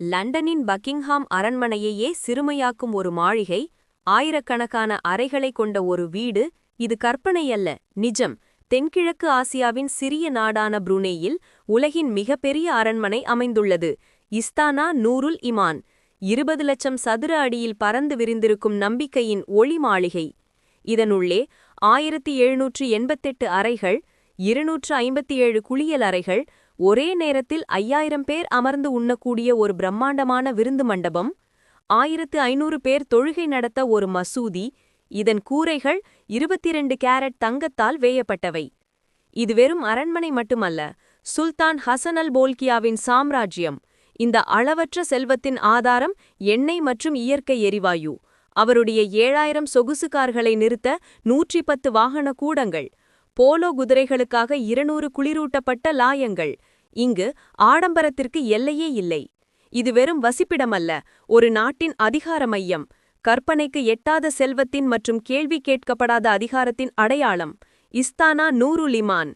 லண்டனின் Buckingham அரண்மனையையே சிறுமையாக்கும் ஒரு மாளிகை ஆயிரக்கணக்கான அறைகளை கொண்ட ஒரு வீடு இது கற்பனையல்ல நிஜம். தென்கிழக்கு ஆசியாவின் சிறிய நாடான புருனேயில் உலகின் மிகப்பெரிய அரண்மனை அமைந்துள்ளது. இஸ்தானா நூருல் இமான். இருபது லட்சம் சதுர அடியில் பறந்து விரிந்திருக்கும் நம்பிக்கையின் ஒளி மாளிகை. இதனுள்ளே ஆயிரத்தி எழுநூற்று எண்பத்தெட்டு அறைகள் இருநூற்று ஐம்பத்தி ஏழு குளியல் அறைகள் ஒரே நேரத்தில் ஐயாயிரம் பேர் அமர்ந்து உண்ணக்கூடிய ஒரு பிரம்மாண்டமான விருந்து மண்டபம் ஆயிரத்து ஐநூறு பேர் தொழுகை நடத்த ஒரு மசூதி இதன் கூரைகள் இருபத்தி இரண்டு கேரட் தங்கத்தால் வேயப்பட்டவை. இது வெறும் அரண்மனை மட்டுமல்ல சுல்தான் ஹசன் அல் போல்கியாவின் சாம்ராஜ்யம் இந்த அளவற்ற செல்வத்தின் ஆதாரம் எண்ணெய் மற்றும் இயற்கை எரிவாயு. அவருடைய ஏழாயிரம் சொகுசு கார்களை நிறுத்த நூற்றி பத்து வாகன கூடங்கள் போலோ குதிரைகளுக்காக இருநூறு குளிரூட்டப்பட்ட லாயங்கள். இங்கு ஆடம்பரத்திற்கு எல்லையே இல்லை. இது வெறும் வசிப்பிடமல்ல ஒரு நாட்டின் அதிகார மையம். கற்பனைக்கு எட்டாத செல்வத்தின் மற்றும் கேள்வி கேட்கப்படாத அதிகாரத்தின் அடையாளம். இஸ்தானா நூருலிமான்